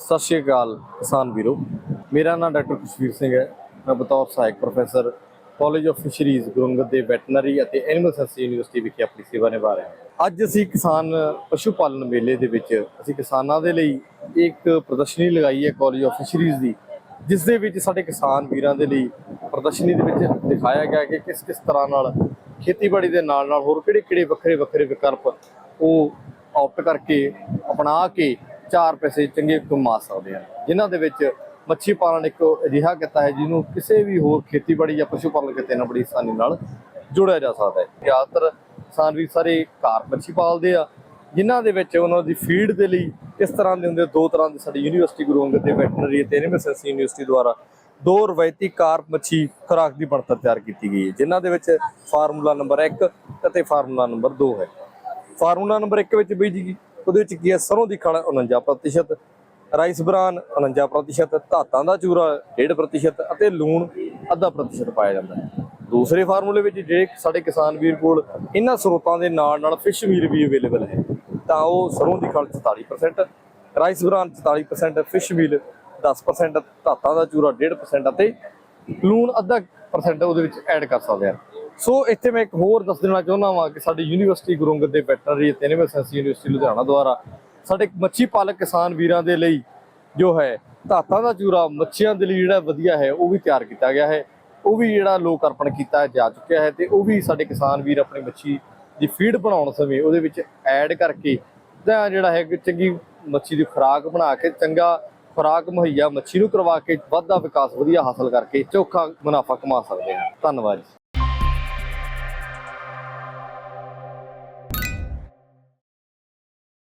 ਸਤਿ ਸ਼੍ਰੀ ਅਕਾਲ ਕਿਸਾਨ ਵੀਰੋ। ਮੇਰਾ ਨਾਮ ਡਾਕਟਰ ਖੁਸ਼ਵੀਰ ਸਿੰਘ ਹੈ। ਮੈਂ ਬਤੌਰ ਸਹਾਇਕ ਪ੍ਰੋਫੈਸਰ ਕਾਲਜ ਆਫ ਫਿਸ਼ਰੀਜ਼ ਗੁਰੰਗਤ ਦੇ ਵੈਟਰਨਰੀ ਅਤੇ ਐਨੀਮਲ ਸਾਇੰਸ ਯੂਨੀਵਰਸਿਟੀ ਵਿਖੇ ਆਪਣੀ ਸੇਵਾ ਨਿਭਾ ਰਹੇ ਹਾਂ। ਅੱਜ ਅਸੀਂ ਕਿਸਾਨ ਪਸ਼ੂ ਪਾਲਣ ਮੇਲੇ ਦੇ ਵਿੱਚ ਅਸੀਂ ਕਿਸਾਨਾਂ ਦੇ ਲਈ ਇੱਕ ਪ੍ਰਦਰਸ਼ਨੀ ਲਗਾਈ ਹੈ ਕਾਲਜ ਆਫ ਫਿਸ਼ਰੀਜ਼ ਦੀ, ਜਿਸ ਦੇ ਵਿੱਚ ਸਾਡੇ ਕਿਸਾਨ ਵੀਰਾਂ ਦੇ ਲਈ ਪ੍ਰਦਰਸ਼ਨੀ ਦੇ ਵਿੱਚ ਦਿਖਾਇਆ ਗਿਆ ਕਿ ਕਿਸ ਕਿਸ ਤਰ੍ਹਾਂ ਨਾਲ ਖੇਤੀਬਾੜੀ ਦੇ ਨਾਲ ਨਾਲ ਹੋਰ ਕਿਹੜੇ ਕਿਹੜੇ ਵੱਖਰੇ ਵੱਖਰੇ ਵਿਕਲਪ ਉਹ ਆਪਟ ਕਰਕੇ ਅਪਣਾ ਕੇ ਚਾਰ ਪੈਸੇ ਚੰਗੇ ਕਮਾ ਸਕਦੇ ਹਨ ਜਿਨ੍ਹਾਂ ਦੇ ਵਿੱਚ ਮੱਛੀ ਪਾਲਣ ਇੱਕ ਅਜਿਹਾ ਕਿੱਤਾ ਹੈ, ਜਿਹਨੂੰ ਕਿਸੇ ਵੀ ਹੋਰ ਖੇਤੀਬਾੜੀ ਜਾਂ ਪਸ਼ੂ ਪਾਲਣ ਕਿੱਤੇ ਨਾਲ ਬੜੀ ਆਸਾਨੀ ਨਾਲ ਜੋੜਿਆ ਜਾ ਸਕਦਾ ਹੈ। ਜ਼ਿਆਦਾਤਰ ਕਿਸਾਨ ਵੀ ਸਾਰੇ ਘਰ ਮੱਛੀ ਪਾਲਦੇ ਆ, ਜਿਨ੍ਹਾਂ ਦੇ ਵਿੱਚ ਉਹਨਾਂ ਦੀ ਫੀਡ ਦੇ ਲਈ ਇਸ ਤਰ੍ਹਾਂ ਦੇ ਹੁੰਦੇ ਦੋ ਤਰ੍ਹਾਂ ਦੇ ਸਾਡੀ ਯੂਨੀਵਰਸਿਟੀ ਗੁਰੂ ਅੰਗਦ ਦੇਵ ਵੈਟਰਨਰੀ ਅਤੇ ਐਨੀਮਲ ਸਾਇੰਸ ਯੂਨੀਵਰਸਿਟੀ ਦੁਆਰਾ ਦੋ ਰਵਾਇਤੀ ਕਾਰਪ ਮੱਛੀ ਖੁਰਾਕ ਦੀ ਬਣਤਰ ਤਿਆਰ ਕੀਤੀ ਗਈ ਹੈ, ਜਿਨ੍ਹਾਂ ਦੇ ਵਿੱਚ ਫਾਰਮੂਲਾ ਨੰਬਰ 1 ਅਤੇ ਫਾਰਮੂਲਾ ਨੰਬਰ 2 ਹੈ। ਫਾਰਮੂਲਾ ਨੰਬਰ 1 ਵਿੱਚ ਬਈ ਜੀ ਉਹਦੇ ਵਿੱਚ ਕੀ ਹੈ? ਸਰੋਂ ਦੀ ਖਲ 49% ਰਾਈਸ ਬਰਾਨ 49% ਧਾਤਾਂ ਦਾ ਚੂਰਾ 1.5% ਅਤੇ ਲੂਣ ਅੱਧਾ ਪ੍ਰਤੀਸ਼ਤ ਪਾਇਆ ਜਾਂਦਾ ਹੈ। ਦੂਸਰੇ ਫਾਰਮੂਲੇ ਵਿੱਚ ਜੇ ਸਾਡੇ ਕਿਸਾਨ ਵੀਰ ਕੋਲ ਇਹਨਾਂ ਸਰੋਤਾਂ ਦੇ ਨਾਲ ਨਾਲ ਫਿਸ਼ ਮੀਲ ਵੀ ਅਵੇਲੇਬਲ ਹੈ, ਤਾਂ ਉਹ ਸਰੋਂ ਦੀ ਖਲ 44% ਰਾਈਸ ਬ੍ਰਾਨ 44% ਫਿਸ਼ ਮੀਲ 10% ਧਾਤਾਂ ਦਾ ਚੂਰਾ 1.5% ਅਤੇ ਲੂਣ ਅੱਧਾ ਪਰਸੈਂਟ ਉਹਦੇ ਵਿੱਚ ਐਡ ਕਰ ਸਕਦੇ ਆ ਸੋ ਇੱਥੇ ਮੈਂ ਇੱਕ ਹੋਰ ਦੱਸ ਦੇਣਾ ਚਾਹੁੰਦਾ ਹਾਂ ਕਿ ਸਾਡੀ ਯੂਨੀਵਰਸਿਟੀ ਗੁਰੂ ਅੰਗਦ ਦੇਵ ਵੈਟਰਨਰੀ ਅਤੇ ਐਨੀਮਲ ਸਾਇੰਸ ਯੂਨੀਵਰਸਿਟੀ ਲੁਧਿਆਣਾ ਦੁਆਰਾ ਸਾਡੇ ਮੱਛੀ ਪਾਲਕ ਕਿਸਾਨ ਵੀਰਾਂ ਦੇ ਲਈ ਜੋ ਹੈ, ਧਾਤਾਂ ਦਾ ਚੂਰਾ ਮੱਛੀਆਂ ਦੇ ਲਈ ਜਿਹੜਾ ਵਧੀਆ ਹੈ, ਉਹ ਵੀ ਤਿਆਰ ਕੀਤਾ ਗਿਆ ਹੈ। ਉਹ ਵੀ ਜਿਹੜਾ ਲੋਕ ਅਰਪਣ ਕੀਤਾ ਜਾ ਚੁੱਕਿਆ ਹੈ ਤੇ ਉਹ ਵੀ ਸਾਡੇ ਕਿਸਾਨ ਵੀਰ ਆਪਣੀ ਮੱਛੀ ਦੀ ਫੀਡ ਬਣਾਉਣ ਸਮੇਂ ਉਹਦੇ ਵਿੱਚ ਐਡ ਕਰਕੇ ਤਾਂ ਜਿਹੜਾ ਹੈ ਕਿ ਚੰਗੀ ਮੱਛੀ ਦੀ ਖੁਰਾਕ ਬਣਾ ਕੇ, ਚੰਗਾ ਖੁਰਾਕ ਮੁਹੱਈਆ ਮੱਛੀ ਨੂੰ ਕਰਵਾ ਕੇ ਵੱਧਦਾ ਵਿਕਾਸ ਵਧੀਆ ਹਾਸਲ ਕਰਕੇ ਚੋਖਾ ਮੁਨਾਫਾ ਕਮਾ ਸਕਦੇ ਹਾਂ। ਧੰਨਵਾਦ ਜੀ।